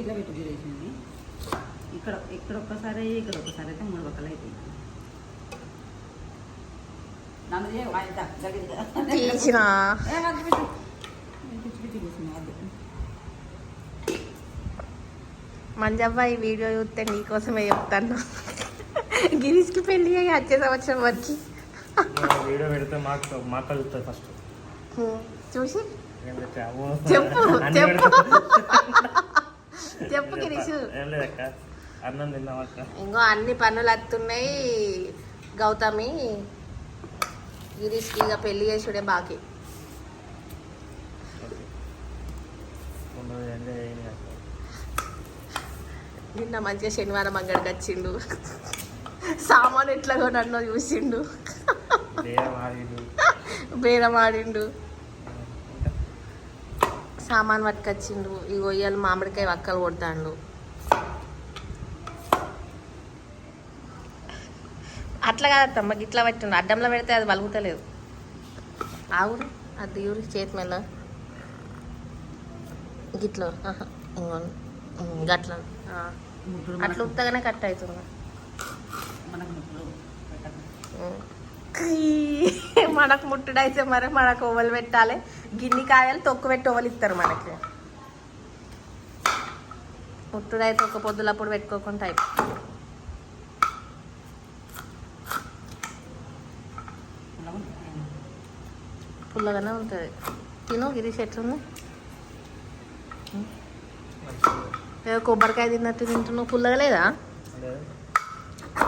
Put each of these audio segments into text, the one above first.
ఇట్లా పెట్టి ఇక్కడ ఇక్కడ ఒక్కసారి ఇక్కడ ఒక్కసారి అయితే మూడు పక్కలు అవుతాయి తీసిన. మంజవ్వ ఈ వీడియో చూస్తే నీకోసమే చెప్తాను. గిరీష్కి పెళ్ళి అయ్యి వచ్చే సంవత్సరం వచ్చి వీడియో పెడితే మాకు మాకు కలుగుతుంది ఫస్ట్. చూసి? చెప్పు, అన్ని చెప్పు. పెడతా. చెప్పు గిరీష్. ఏం లేదక్క. అన్నం తిన్నామక్క. ఇంకో అన్ని పనులు వస్తున్నాయి గౌతమి. గిరీష్కి ఇక పెళ్ళి చేసుడే బాకీ. నిన్న మంచిగా శనివారం అంగడికి వచ్చిండు. సామాన్ ఎట్లా నన్ను చూసిండు. దేవం ఆడిడు. బేరం ఆడిండు. సామాన్ పట్టుకొచ్చిండు ఈ గొయ్యలు మామిడికాయ వక్కలు కొడతాండు. అట్లా కాదమ్మా గిట్లా పెట్టిండు అడ్డంలో పెడితే అది వలుగుతలేదు. ఆవురు అది దిగురు చేతి మీద గిట్లో గట్ల. అట్లా ఉత్తగానే కట్ అవుతుంది. మనకు ముట్టుడైతే మరి మనకు ఓవలు పెట్టాలి. గిన్ని కాయలు తొక్కు పెట్టి ఓవలు ఇస్తారు మనకి. ముట్టుడైతే ఒక పొద్దులప్పుడు పెట్టుకోకుండా అయిపోతుంది. పుల్లగానే ఉంటుంది. తిను గిరీష్ ఎట్లుంది? ఏదో కొబ్బరికాయ తిన్నట్టు తింటున్నావు? పుల్లగా లేదా.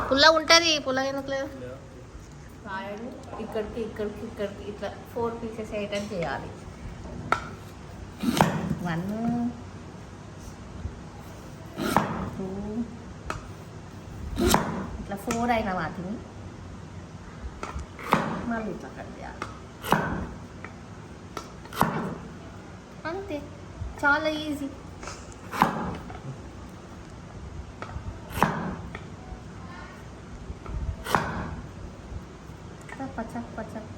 పుల్ల ఉంటుంది పుల్లగా ఎందుకు లేదు? రాయండి ఇక్కడికి ఇక్కడికి ఇక్కడికి ఇట్లా ఫోర్ పీసెస్ ఐటమ్ చేయాలి. వన్ టూ ఇట్లా ఫోర్ అయిన వాటిని మళ్ళీ ఇట్లా కట్ చేయాలి. అంతే. చాలా ఈజీ పచ్చక్ పచ్చక్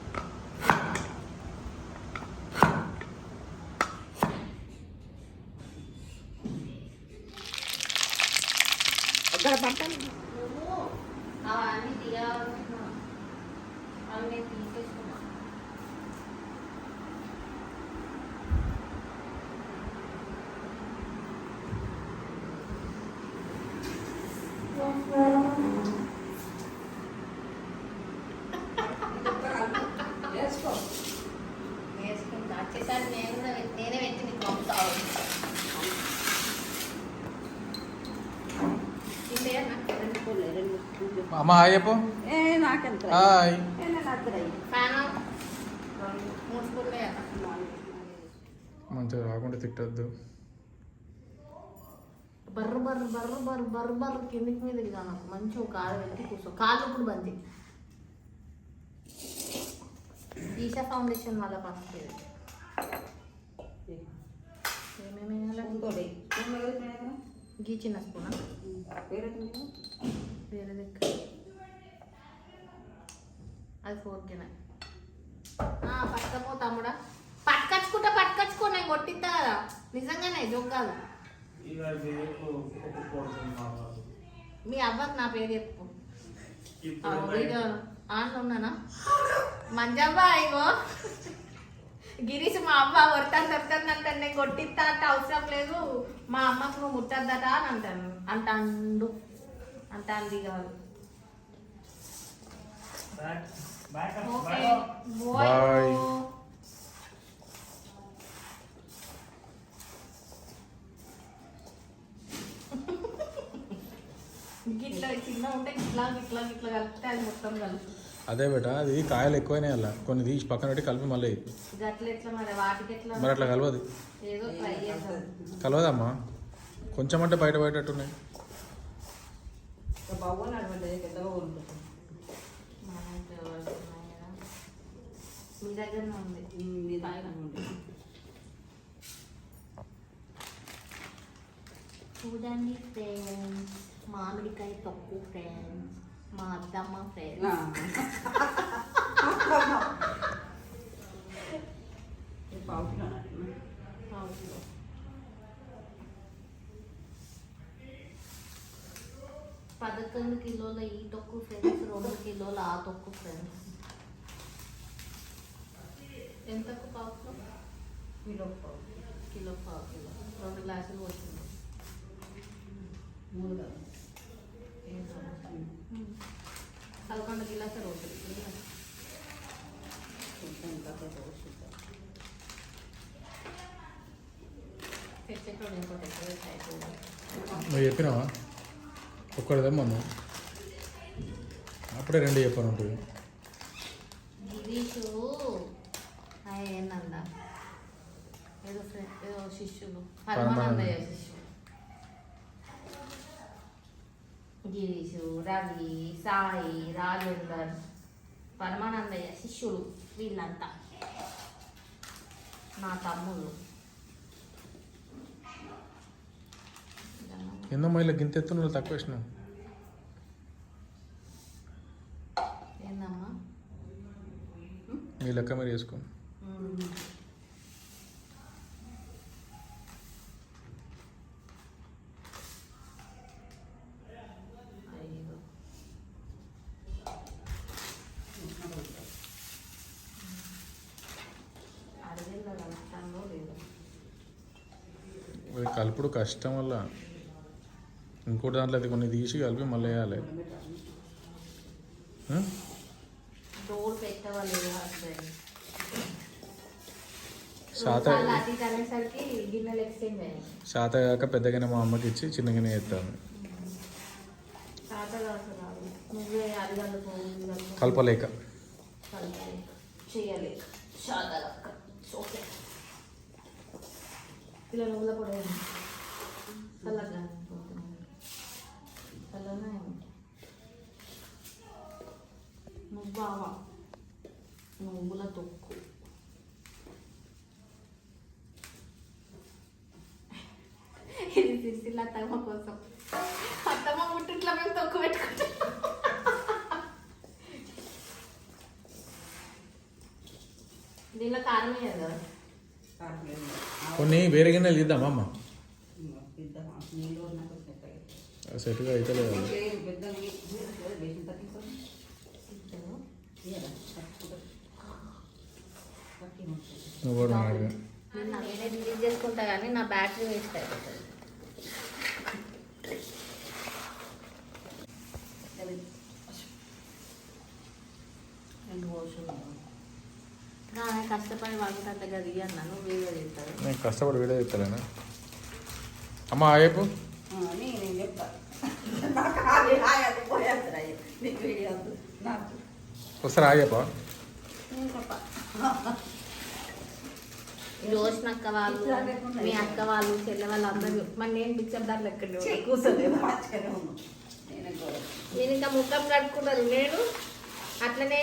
ఇక్కడ పట్టాలి అవన్నీ తీయాల్సిన అన్నీ తీసేసుకున్నా వేసుకో వేసుకుంటా వచ్చేసరి నేను కూడా పెట్టి- నేనే పెట్టి నీకు పంపుతా తింటేనా? రెండు పూలే, రెండు పూలు. అమ్మ హాయ్ చెప్పు. మంచిగా రాకుండా తిట్టద్దు. బర్ర బర్ర బర్ర బర్ర బర్ర బర్ర కిందికి మీదకి నాకు మంచి ఒక కాలు పెట్టి కూర్చో. కాళ్ళు ఇప్పుడు బంది ఈషా ఫౌండేషన్ వల్ల ఫస్ట్ ఏమేమి? గీ చిన్న స్పూనా? వేరే దగ్గర అది ఫోర్కేనా పట్టుకపో తమ్ముడా పట్టుకచ్చుకుంటా పట్టుకచ్చుకో నేను కొట్టిద్దా కదా. నిజంగానే జోక్కాదు మీ అవ్వకు నా పేరు చెప్పు. ఆ, వీడియో ఆన్లో ఉన్నానా? మంజవ్వ ఇగో. గిరీష్ మా అవ్వ కొడతాను దొరుకుతాను అంటే నేను కొట్టిస్తా అంటే అవసరం లేదు. మా అమ్మకు నువ్వు ముట్టద్దట అని అంటాను అంటాండు. అంటాంది కాదు Bye. అది మొత్తం కలుపు. అదే బేట అది కాయలు ఎక్కువైనాయి అలా. కొన్ని తీసి పక్కన పెట్టి కలిపి మళ్ళీ. మరి అట్లా కలవదు. కలవదమ్మా. కొంచెం అంటే బయట బయటట్టున్నాయి చూడండి ఫ్రెండ్స్ మామిడికాయ తొక్కు ఫ్రెండ్స్ మా అత్తమ్మ ఫ్రెండ్స్ పావు కిలో పదకొండు కిలోల ఈ తొక్కు ఫ్రెండ్స్ రెండు కిలోల ఆ తొక్కు ఫ్రెండ్స్ ఎంతకు పావు కిలో కిలో పావు కిలో రెండు గ్లాసులు వచ్చింది మూడు కదా పదకొండు గిలాసులు అవుతుంది నువ్వు చెప్పినావా ఒక్కడిదమ్మా అప్పుడే రెండు చెప్పాను ఉంటుంది గిరీషు ఏదో ఏదో శిష్యులు. పరమానందయ్య శిష్యులు. గిరీషు రవి సాయి రాజేందర్ పరమానందయ్య శిష్యులు వీళ్ళంతా. నా తమ్ముడు. ఎన్నమ్మా ఇలా గింత ఎత్తు నువ్వు తక్కువ వేసినావు. ఏందమ్మా? మీ లెక్క మరి వేసుకో అయ్యో అడవిలో కలుస్తానో లేదో ఇది కలుపుడు కష్టం వల్ల ఇంకోటి దాంట్లో అది కొన్ని తీసి కలిపి మళ్ళీ వేయాలి. శాత శాత కాక పెద్దగానే మా అమ్మకి ఇచ్చి చిన్నగానే వేస్తాను కలపలేక. చేయలేక. ఓకే ఇలా నువ్వుల పొడి చల్లగా చల్లగా నువ్వు బావా నువ్వుల తొక్కు ఇది సిరిసిల్ల అత్తమ్మ కోసం అత్తమ్మ ముట్టిట్లో మేము తొక్కు పెట్టుకుంటాం దీనిలో కారం వేయదు కదా కారపొడి. కొన్ని వేరే గిన్నెలు తీద్దామా అమ్మ. సెట్గా అయితే లేదు. నువ్వు కూడా చేసుకుంటా కానీ నా బ్యాటరీ వేస్ట్ అయిపోతుంది అది. రెండు పోషలు. నా కష్టపడి వాళ్ళకి గది అన్నాను వీడియో చేస్తాను నేను కష్టపడి వీడియో చెప్తాలేనా అమ్మ ఆయపు నేను ఒకసారి ఆయపా అక్క వాళ్ళు మీ అక్క వాళ్ళు చెల్లె వాళ్ళు అందరూ మరి నేను దాంట్లో ఎక్కడ కూర్చోలేదు నేనే ఇంకా ముఖం కట్టుకున్నాను నేను అట్లనే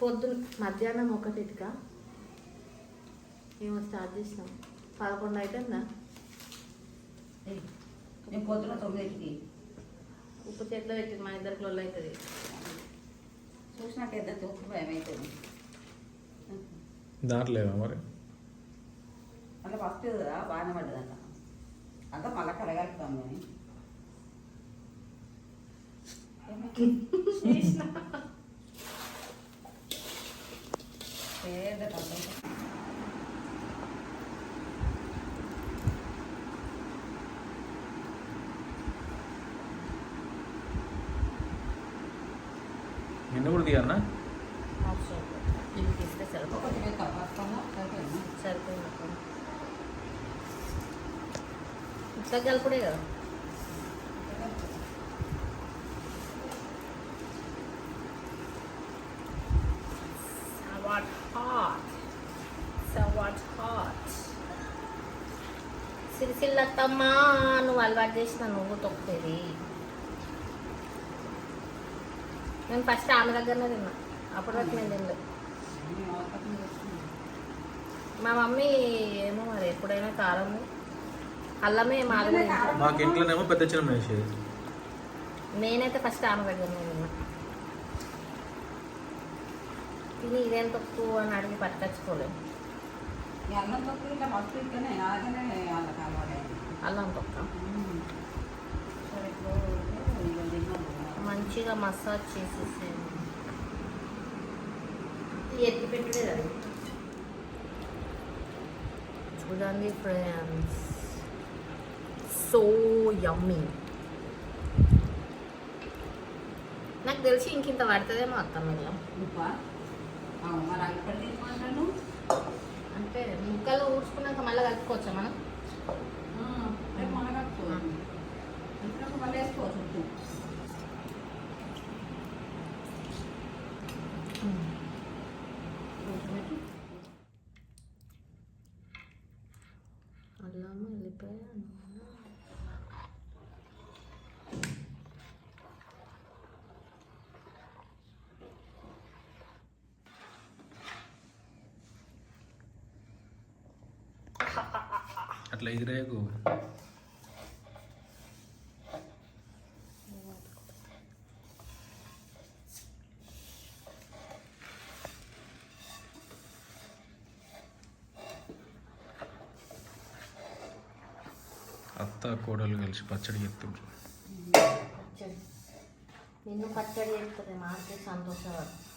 పొద్దున మధ్యాహ్నం ఒకటిగా మేము స్టార్ట్ చేసినాం. పదకొండు అయిపోయిందా? ఏయ్, నేను పొద్దున తొమ్మిదింటికి. ఉప్పు చెట్లు పెట్టింది మా ఇద్దరికి లొల్లు అవుతుంది చూసినాక ఇద్దరు తొక్కు భయం అవుతుంది దాంట్లో లేదా మరి? అంటే ఫస్ట్ కదా బాగానే పడ్డదంట. అంతా మళ్ళా కలగలుపుతాం కానీ పేద కథ. నిన్న కూడా తీయన్నా ఇది తీస్తే సరిపోతుంది ఒకటి వేస్తా, వస్తామా? సరిపోయిందా? సరిపోయింది అక్క. ఇట్లా కలుపుడే కదా సిరిసిల్లత్తమ్మ నువ్వు అలవాటు చేసిన నువ్వు తొక్కుతుంది. నేను ఫస్ట్ ఆమె దగ్గరనే తిన్నా. అప్పటి వరకు నేను తినలేదు. మా మమ్మీ ఏమో మరి ఎప్పుడైనా కారం అల్లమే మాది మాకు ఇంట్లోనేమో పెద్ద చిన్న నేనైతే ఫస్ట్ ఆమె దగ్గర తిన్నా. తిని ఇదేం తప్పు అని అడిగి పట్టుకొచ్చుకోలేదు. అన్నం ఇట్లనే అలాగనే వాళ్ళకి అలవాటు అల్లం తొక్క మంచిగా మసాజ్ చేసేసేయండి ఎత్తి పెట్టుడే కదా చూడండి ఫ్రెండ్స్. So yummy. నాకు తెలిసి ఇంకింత పడుతుందేమో అత్త తీసుకుంటాను అంటే ముక్కలు ఊడ్చుకున్నాక మళ్ళీ కలుపుకోవచ్చా మనం? రేపు మన కట్టుకోవచ్చు ఇంట్లో మళ్ళీ వేసుకోవచ్చు ఉప్పు. అల్లం వెళ్ళిపోయా అట్లా ఎగిరేయకు అత్త కోడలు కలిసి పచ్చడి చెప్తుండ్రు పచ్చడి నిన్ను పచ్చడి చేస్తుంది మాకే సంతోషపడు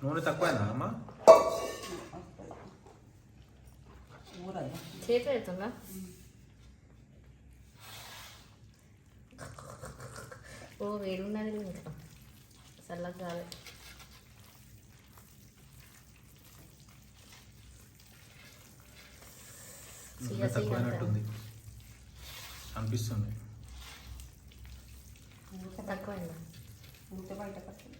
నూనె తక్కువైనా అమ్మ చేతి అవుతుందా ఓ వేడి ఉన్నది ఇంకా చల్లగా కాదు తక్కువైనట్టుంది అనిపిస్తుంది తక్కువైందా బయట కట్టు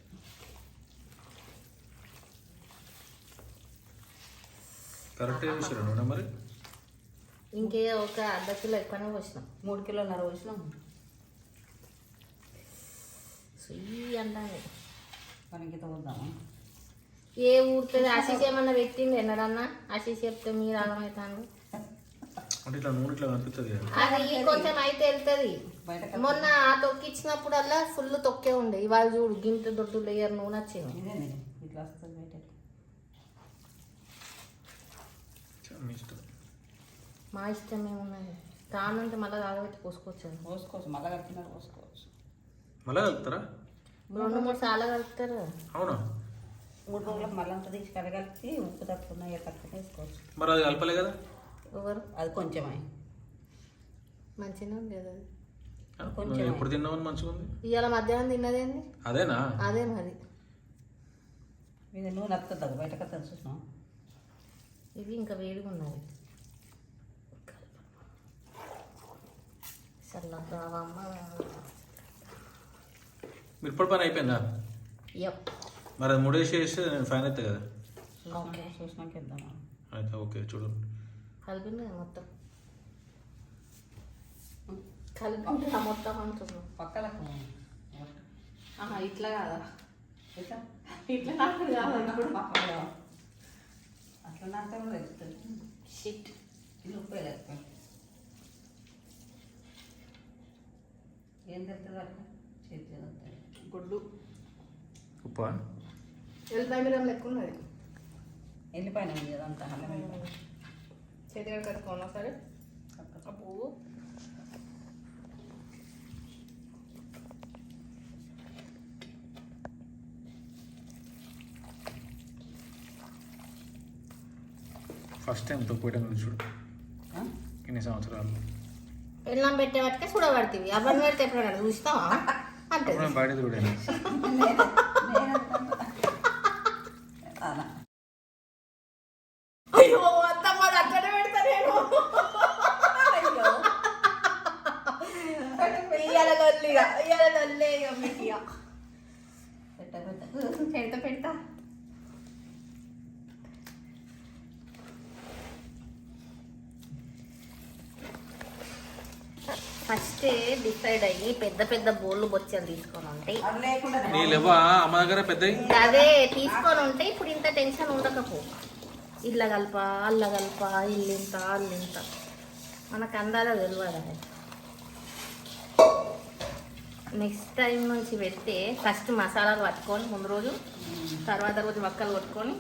కరెక్ట్ చేసారు నూనె మరి? ఇంకే ఒక అర్ధ కిలో ఎక్కువనే పోసినాం. మూడు కిలోన్నర వచ్చినాం సుయ్యి అంటాను మనకి తోద్దామా ఏ ఊరుతుంది? ఆశీస్ ఏమన్నా పెట్టింది ఎన్నడన్నా? ఆశీస్ చెప్తే మీరు ఆగమవుతాను అంటే ఇట్లా నూనె ఇట్లా కనిపిస్తుంది కదా. అది కొంచెం అయితే వెళ్తుంది. మొన్న ఆ తొక్కిచ్చినప్పుడల్లా ఫుల్ తొక్కే ఉండే. ఇవాళ చూడు గింత దొడ్డు లేయర్ నూనె వచ్చింది ఇట్లా వస్తుంది బయట మీ ఇష్టం. మా ఇష్టం ఏమున్నది తానంటే మళ్ళీ తాగబెట్టి పోసుకోవచ్చు అది. పోసుకోవచ్చు మళ్ళీ కట్టినారు పోసుకోవచ్చు. మళ్ళా కలుపుతారా? రెండు మూడు సార్లు కలుపుతారు. కదా. అవునా? మూడు రోజులకు మళ్ళీ అంతా తీసి కడగలిపి ఉప్పు తక్కువ ఉన్నాయి తక్కువ వేసుకోవచ్చు. మరి అది కలపలే కదా? ఎవరు? అది కొంచెమే. మంచిగా ఉంది కదా అది. ఆ, కొంచెం. నువ్వు ఎప్పుడు తిన్నావని మంచిగా ఉంది? ఇవాళ మధ్యాహ్నం తిన్నదేంది అదేనా? అదే మరి మీద నూనె వస్తుంది బయట కట్టని చూసినాం ఇవి ఇంకా వేడిగా ఉన్నది చల్లగా అమ్మ మిరపడి పని అయిపోయిందా? యప్ మరి అది మూడేసి వేస్తే నేను ఫైన్ అవుతా కదా? ఓకే. చూసినాక ఇద్దామా? అయితే ఓకే చూడండి కలిపింది కదా మొత్తం. కలిపి మొత్తం అంటున్నాం. పక్కలకు ఆహా ఇట్లా కాదా? ఇట్లా? నాకు కాదా పక్కలో అట్లా నాకు కూడా తెలుస్తుంది షిట్ ఇది ఉప్పు ఏం తెలుస్తుంది అట్లా? చేతి గుడ్డు ఉప్పా ఎల్లిపాయ మీద లెక్క ఉన్నది. వెళ్ళిపోయినా ఉంది అదంతా అల్లం. చేతిగా కట్టుకోను సరే. అప్పు ఫస్ట్ టైం తొక్కుపోయడం చూడు. ఆ? ఇన్ని సంవత్సరాలు? పెళ్ళం పెట్టే వాటికే చూడబడుతుంది అవన్నీ పెడితే ఎప్పుడైనా చూస్తావా? అంటే బయట చూడాను నేను- నేను అనుకుంటా. అలా. అయ్యో అత్తమ్మ అది అట్లనే పెడతా నేను అయ్యో. ఇయ్యాల లొల్లిగా ఇయ్యాల లొల్లే ఇక మీకు ఇక. పెట్ట పెట్ట. పెడతా పెడతా ఫస్ట్ డిసైడ్ అయ్యి పెద్ద పెద్ద బోళ్ళు బొచ్చలు తీసుకొని ఉంటాయి అది అమ్మ దగ్గర పెద్ద అదే తీసుకొని ఉంటే ఇప్పుడు ఇంత టెన్షన్ ఉండకపో ఇళ్ళ కలప అల్ల కలప ఇల్లు ఇంత అల్లు ఇంత. మనకు అందాలో తెలియదు నెక్స్ట్ టైం నుంచి పెడితే ఫస్ట్ మసాలాలు పట్టుకొని ముందు రోజు తర్వాత రోజు వక్కలు కొట్టుకొని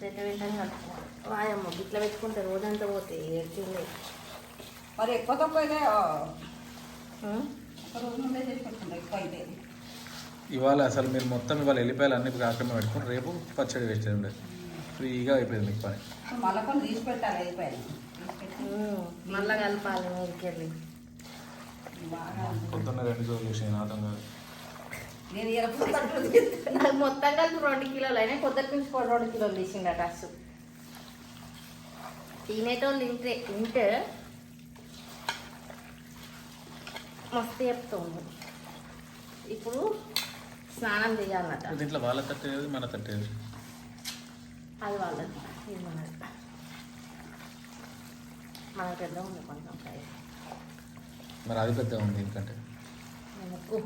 వెంట వెంటనే కలుపుకోవాలి. వాయమ్మ ఇట్లా పెట్టుకుంటే రోజంతా పోతే ఏడ్చింది మరి ఎక్కువ తక్కువ అయితే ఆ, ఉం? ఒక రోజు ముందే చేసి పెట్టుకుంటా ఎక్కువ అయితే ఇవాళ అసలు మీరు మొత్తం ఇవాళ వెళ్ళిపోయాలి అన్ని కార్యక్రమం పెట్టుకుని రేపు పచ్చడి వేసేది ఉండేది. ఫ్రీగా అయిపోయింది మీకు పని. మళ్ళీ కొన్ని తీసి పెట్టాలి. మళ్ళా కలపాలి ఊరికెళ్ళి. పొద్దున్న రెండు రోజులు చేసాను నాదం కాదు నేను నాకు మొత్తం కలిపి రెండు కిలోలు అయినా కొద్దిగా నుంచి కూడా రెండు కిలోలు తీసిండట అస్సు తినేటోళ్ళు తింటే తింటే మస్తు చెప్తుంది ఇప్పుడు స్నానం చేయాలన్నట దీంట్లో వాళ్ళ తట్టేది మన తట్టేది అది వాళ్ళది. ఇది మనది. మనకు పెద్ద ఉంది కొంచెం ఫ్రై మరి అది పెద్ద ఉంది ఎందుకంటే మనకు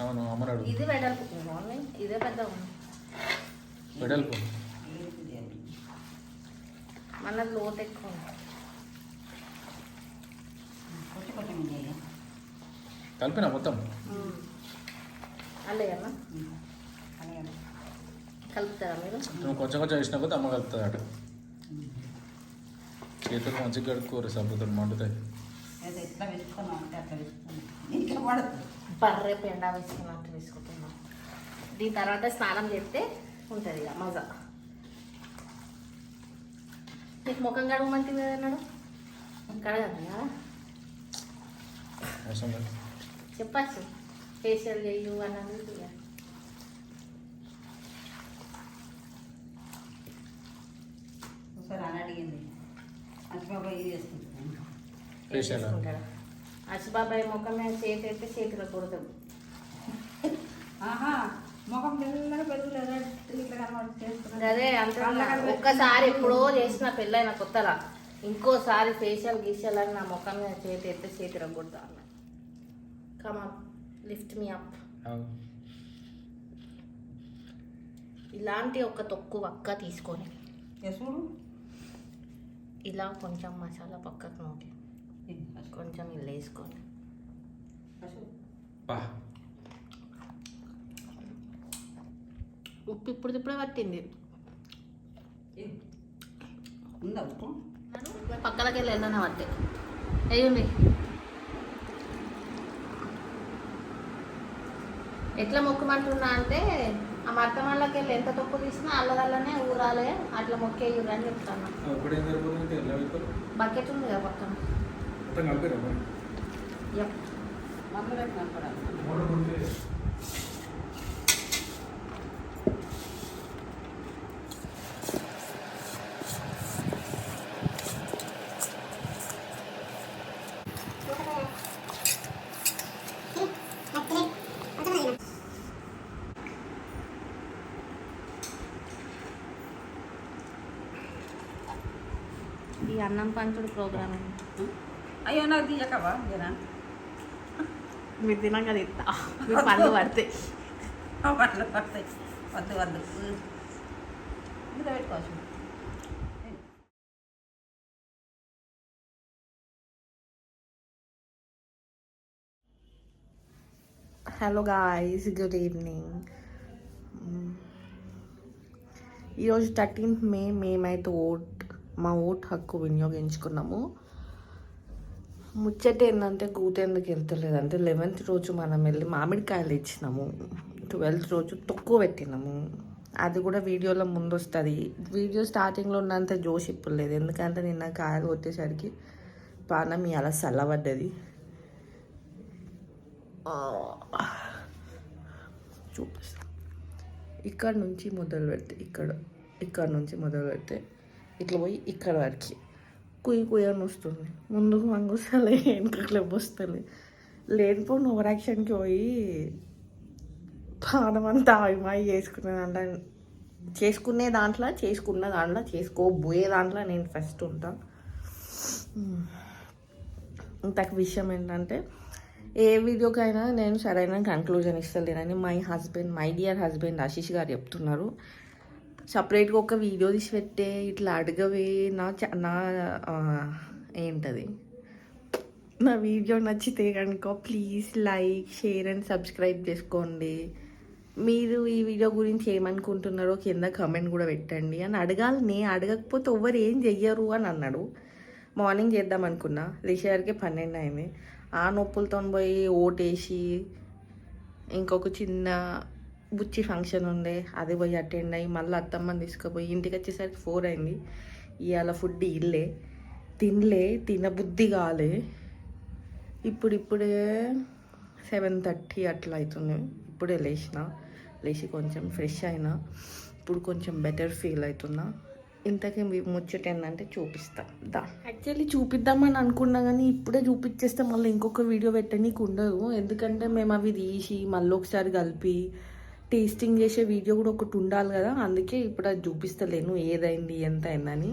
అవును అమ్మనాడు ఇది వెడల్పు ఉంది ఇదే పెద్ద ఉంది. వెడల్పు? మనది లోతు ఎక్కువ ఉంది. కలిపినా మొత్తం. అల్లే అన్న అలాగే కలుపుతారా మీరు? నువ్వు కొంచెం కొంచెం వేసినా కొద్ది అమ్మ కలుపుతుంది అటు చేతులు మంచిగా కడుక్కోరు సబ్బుతో మండుతాయి. బర్రె పెండ వేసుకున్నట్టు వేసుకుంటున్నాం. దీని తర్వాత స్నానం చేస్తే ఉంటుంది ఇక మజా. నీకు ముఖం కడగమంటే అన్నాడు కడగదు కదా? చెప్పచ్చు ఫేషియల్ చేయు అన్నది. ఒకసారి అని అడిగింది ఆ? చేసుకుంటాడు అశుబాబాయ్ ముఖం మీద చేతి అయితే చేతిలో కొడతాడు ఆహా ముఖం తెల్లగా పెరుగులేదా ఇట్లా కనబడి చేస్తున్నాను అదే అంత ఒక్కసారి ఎప్పుడో చేసిన పెళ్ళైన కొత్తలా ఇంకోసారి ఫేషియల్ గీషియల్ అని నా ముఖం మీద చేతి ఎత్తే చేతి రగ్గొడతా అన్న కమాన్ లిఫ్ట్ మీ అప్ అవును. ఇలాంటి ఒక తొక్కు వక్క తీసుకొని. చూడు ఇలా కొంచెం మసాలా పక్కకు నూకి. కొంచెం ఇల్లు వేసుకొని. ఉప్పు ఇప్పుడు ఇప్పుడే పట్టింది. పక్కలకి వెళ్ళి వెళ్ళినా పట్టే. వేయండి ఎట్లా మొక్కమంటున్నా అంటే ఆ మట్టమల్లకి వెళ్ళి ఎంత తొక్కు తీసినా అల్లదల్లనే ఊరాలే అట్లా మొక్కేయురు అని చెప్తాను. బకెట్ ఉంది కదా పక్కన మొత్తం కలిపారా అన్నం పంచుడు ప్రోగ్రామ్ అయ్యో నాకు తీయకవా జనా మీరు తినాక తిత్తా మీ పళ్ళు పడితే పట్లు పడతాయి వద్దు వద్దు ఇంత పెట్టుకోవచ్చు హలో గాయస్ గుడ్ ఈవినింగ్ ఈరోజు థర్టీన్త్ మే మేమైతే ఓట్ మా ఓటు హక్కు వినియోగించుకున్నాము. ముచ్చట ఏంటంటే గూటెందుకు వెళ్తలేదు అంటే లెవెన్త్ రోజు మనం వెళ్ళి మామిడికాయలు ఇచ్చినాము ట్వెల్త్ రోజు తక్కువ పెట్టినాము. అది కూడా వీడియోలో ముందు వస్తుంది వీడియో స్టార్టింగ్లో ఉన్నంత జోష్ ఇప్పుడు లేదు. ఎందుకంటే నిన్న కాయలు కొట్టేసరికి పానం అలా చల్లబడ్డది చూపిస్తా. ఇక్కడ నుంచి మొదలు పెడితే ఇక్కడ ఇక్కడ నుంచి మొదలు పెడితే ఇట్లా పోయి ఇక్కడ వరకు. కుయ్యి కుయ్యి అని వస్తుంది. ముందుకు వంగొస్తలే వెనకకి వస్తుంది లేనిపోయిన ఓవర్ యాక్షన్కి పోయి పానం అంతా ఆయిమాయి చేసుకునే దాంట్లో చేసుకునే దాంట్లో చేసుకున్న దాంట్లో చేసుకోబోయే దాంట్లో నేను ఫస్ట్ ఉంటా. ఇంతకు విషయం ఏంటంటే ఏ వీడియోకైనా నేను సరైన conclusion ఇస్తలేనని my husband my dear husband Ashish garu చెప్తున్నారు. సపరేట్గా ఒక వీడియో తీసి పెట్టే ఇట్లా అడగవే నా చ- నా ఏంటది? నా వీడియో నచ్చితే కనుక please like share and subscribe చేసుకోండి. మీరు ఈ వీడియో గురించి ఏమనుకుంటున్నారో కింద కమెంట్ కూడా పెట్టండి. అని అడగాలి నేను అడగకపోతే ఎవరు ఏం చెయ్యరు అని అన్నాడు. మార్నింగ్ చేద్దాం అనుకున్నా. లేచేసరికి పన్నెండు అయింది. ఆ నొప్పులతో పోయి ఓటేసి ఇంకొక చిన్న బుచ్చి ఫంక్షన్ ఉండే అది పోయి అటెండ్ అయ్యి మళ్ళీ అత్తమ్మని తీసుకుపోయి ఇంటికి వచ్చేసరికి ఫోర్ అయింది. ఇవాళ ఫుడ్ ఇల్లే తినలే తినబుద్ధి కాలే. ఇప్పుడు ఇప్పుడే సెవెన్ థర్టీ అట్లా అవుతుంది ఇప్పుడే లేచిన లేచి కొంచెం ఫ్రెష్ అయినా ఇప్పుడు కొంచెం బెటర్ ఫీల్ అవుతున్నా. ఇంతకీ ముచ్చట ఏంటంటే చూపిస్తా. దా. యాక్చువల్లీ చూపిద్దామని అనుకున్నా కానీ ఇప్పుడే చూపించేస్తే మళ్ళీ ఇంకొక వీడియో పెట్టనీకి ఉండదు. ఎందుకంటే మేము అవి తీసి మళ్ళీ ఒకసారి కలిపి టేస్టింగ్ చేసే వీడియో కూడా ఒకటి ఉండాలి కదా అందుకే ఇప్పుడు అది చూపిస్తలేను ఏదైంది ఎంత అయిందని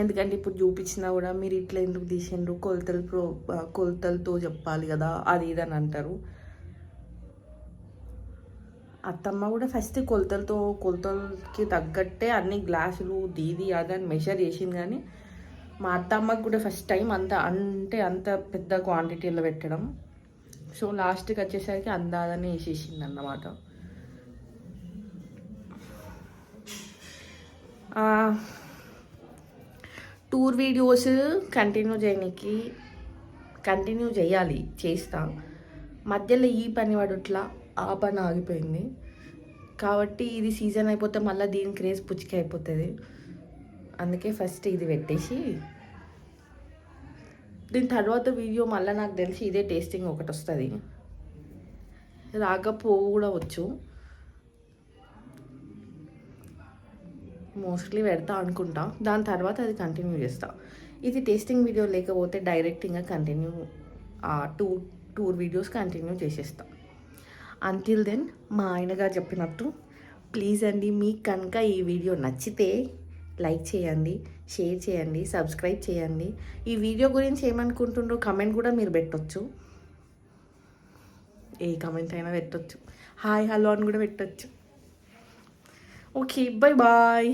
ఎందుకంటే ఇప్పుడు చూపించినా కూడా మీరు ఇట్లా ఎందుకు తీసిండ్రు కొలతలు ప్రో కొలతలతో చెప్పాలి కదా అది ఇది అని అంటారు. అత్తమ్మ కూడా ఫస్ట్ కొలతలతో కొలతలకి తగ్గట్టే అన్ని గ్లాసులు దీది అదని మెషర్ చేసింది కానీ మా అత్తమ్మకి కూడా ఫస్ట్ టైం అంత అంటే అంత పెద్ద క్వాంటిటీలో పెట్టడం. సో లాస్ట్కి వచ్చేసరికి అందాదని వేసేసింది అన్నమాట. టూర్ వీడియోస్ కంటిన్యూ చేయడానికి కంటిన్యూ చేయాలి చేస్తా. మధ్యలో ఈ పని పడుట్లా ఆ పని ఆగిపోయింది. కాబట్టి ఇది సీజన్ అయిపోతే మళ్ళీ దీని క్రేజ్ పుచ్చిక అయిపోతుంది. అందుకే ఫస్ట్ ఇది పెట్టేసి దీని తర్వాత వీడియో మళ్ళీ నాకు తెలిసి ఇదే టేస్టింగ్ ఒకటి వస్తుంది. రాకపోవు కూడా వచ్చు. మోస్ట్లీ పెడతా అనుకుంటా. దాని తర్వాత అది కంటిన్యూ చేస్తా. ఇది టేస్టింగ్ వీడియో లేకపోతే డైరెక్ట్ ఇంకా continue tour tour videos continue చేసేస్తా. అంటిల్ దెన్ మా ఆయనగా చెప్పినట్టు ప్లీజ్ అండి మీకు కనుక ఈ వీడియో నచ్చితే లైక్ చేయండి షేర్ చేయండి సబ్స్క్రైబ్ చేయండి. ఈ వీడియో గురించి ఏమనుకుంటుండ్రో కమెంట్ కూడా మీరు పెట్టొచ్చు. ఏ కమెంట్ అయినా పెట్టొచ్చు. హాయ్ హలో అని కూడా పెట్టొచ్చు. Okay bye bye